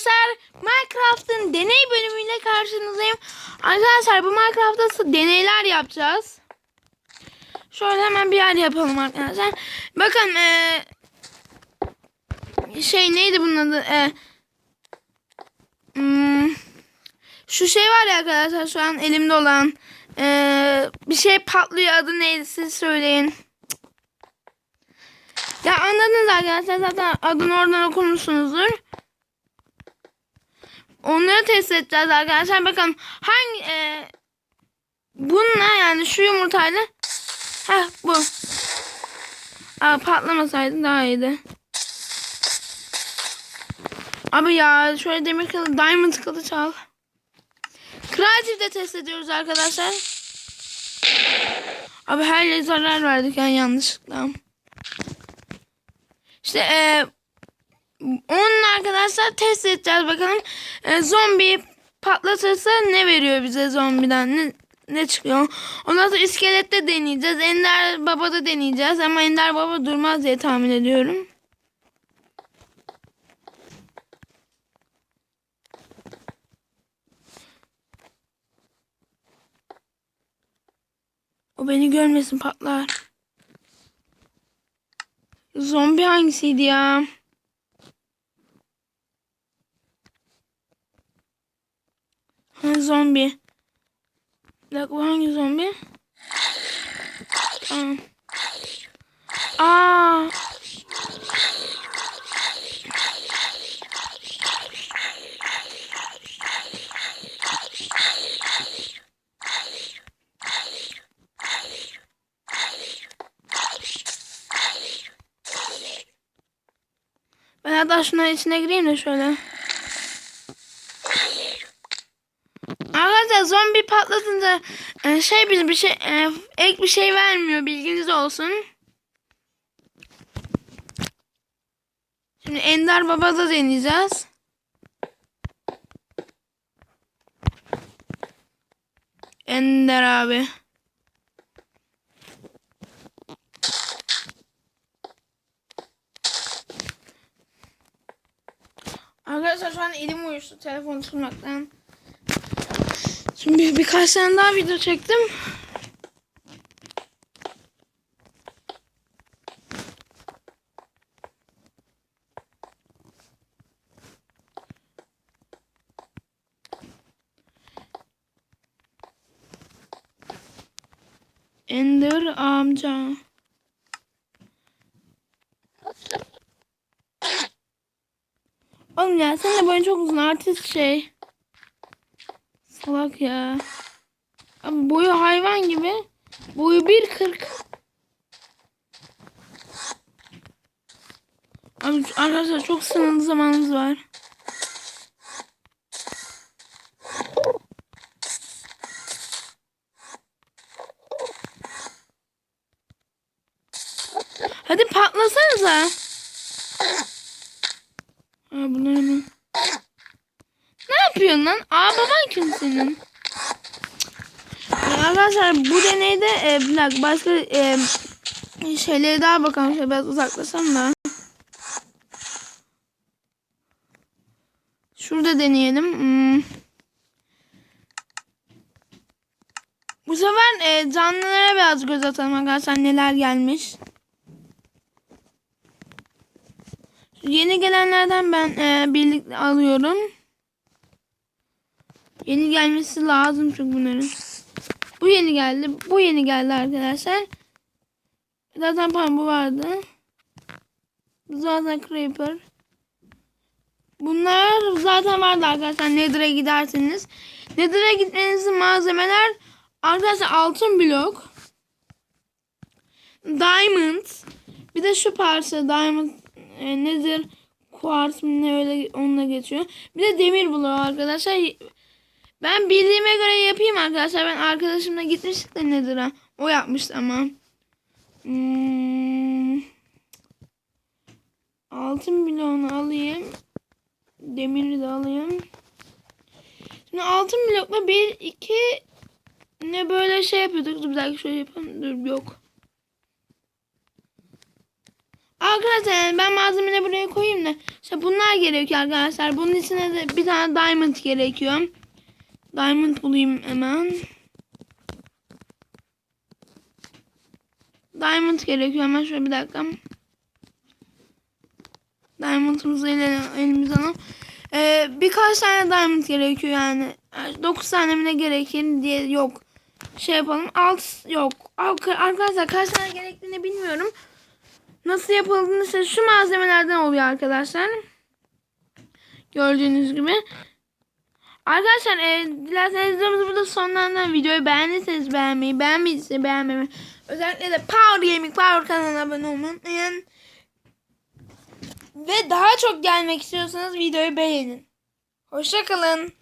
Arkadaşlar Minecraft'ın deney bölümüyle karşınızdayım. Arkadaşlar bu Minecraft'ta deneyler yapacağız. Şöyle hemen bir yer yapalım arkadaşlar. Bakın eee, şey neydi bunun adı? Eee, hmm, şu şey var ya arkadaşlar şu an elimde olan eee, bir şey patlıyor adı neydi siz söyleyin. Ya anladınız arkadaşlar zaten adını oradan okumuşsunuzdur. Onları test edeceğiz arkadaşlar. Bakalım hangi e, bununla yani şu yumurtayla Heh bu. Aa, patlamasaydı daha iyiydi. Abi ya şöyle demir kılıç, diamond kılıç al. Creative'de test ediyoruz arkadaşlar. Abi her yere zarar verdik yani yanlışlıkla. İşte e, onun arkadaşlar test edeceğiz bakalım. E, zombi patlatırsa ne veriyor bize zombiden? Ne, ne çıkıyor? Ondan sonra iskelette deneyeceğiz. Ender Baba'da deneyeceğiz. Ama Ender Baba durmaz diye tahmin ediyorum. O beni görmesin patlar. Zombi hangisiydi ya? Ha, zombi. Bir dakika bu hangi zombi? Aa. Aa. Ben hatta şunların içine gireyim de şöyle. Arkadaşlar zombi patlatınca e, şey bir bir şey e, ek bir şey vermiyor bilginiz olsun. Şimdi Ender Baba'da deneyeceğiz. Ender abi. Arkadaşlar şu an elim uyuştu telefon tutmaktan. Şimdi bir, birkaç tane daha video çektim. Ender amca. Oğlum ya sen de boyun çok uzun artist şey. Salak ya. Abi boyu hayvan gibi. Boyu 1.40. Abi arkadaşlar çok sınırlı zamanımız var. Hadi patlasanıza. Aa bunlar hemen. Ne yapıyorsun lan? Aa baban kim senin? Arkadaşlar bu deneyde e, bir dakika başka e, şeylere daha bakalım. Şöyle biraz uzaklasam da. Şurada deneyelim. Hmm. Bu sefer e, canlılara biraz göz atalım arkadaşlar neler gelmiş. Yeni gelenlerden ben e, birlikte alıyorum. Yeni gelmesi lazım çünkü bunların. Bu yeni geldi. Bu yeni geldi arkadaşlar. Zaten pardon bu vardı. Bu zaten Creeper. Bunlar zaten vardı arkadaşlar. Nether'a giderseniz. Nether'a gitmenizin malzemeler arkadaşlar altın blok. Diamond. Bir de şu parça diamond e, nedir? Mı ne öyle onunla geçiyor. Bir de demir bloğu arkadaşlar. Ben bildiğime göre yapayım arkadaşlar. Ben arkadaşımla gitmiştik de nedir ha? O yapmıştı ama. Hmm. Altın bloğunu alayım. Demiri de alayım. Şimdi altın blokla bir iki ne böyle şey yapıyorduk. Dur bir dakika şöyle yapalım. Dur yok. Arkadaşlar ben malzemeleri buraya koyayım da işte bunlar gerekiyor arkadaşlar. Bunun içine de bir tane diamond gerekiyor. Diamond bulayım hemen. Diamond gerekiyor hemen şöyle bir dakika. Diamond'ımızı ele, elimize alalım. Ee, birkaç tane diamond gerekiyor yani. 9 tane mi ne gerekir diye yok. Şey yapalım. Alt yok. Arka- Arkadaşlar kaç tane gerektiğini bilmiyorum. Nasıl yapıldığını ise şu malzemelerden oluyor arkadaşlar. Gördüğünüz gibi. Arkadaşlar e, dilerseniz videomuzu burada sonlandıran videoyu beğendiyseniz beğenmeyi, beğenmediyseniz beğenmeyi. Özellikle de Power Gaming Power kanalına abone olmayı. Ve daha çok gelmek istiyorsanız videoyu beğenin. Hoşçakalın.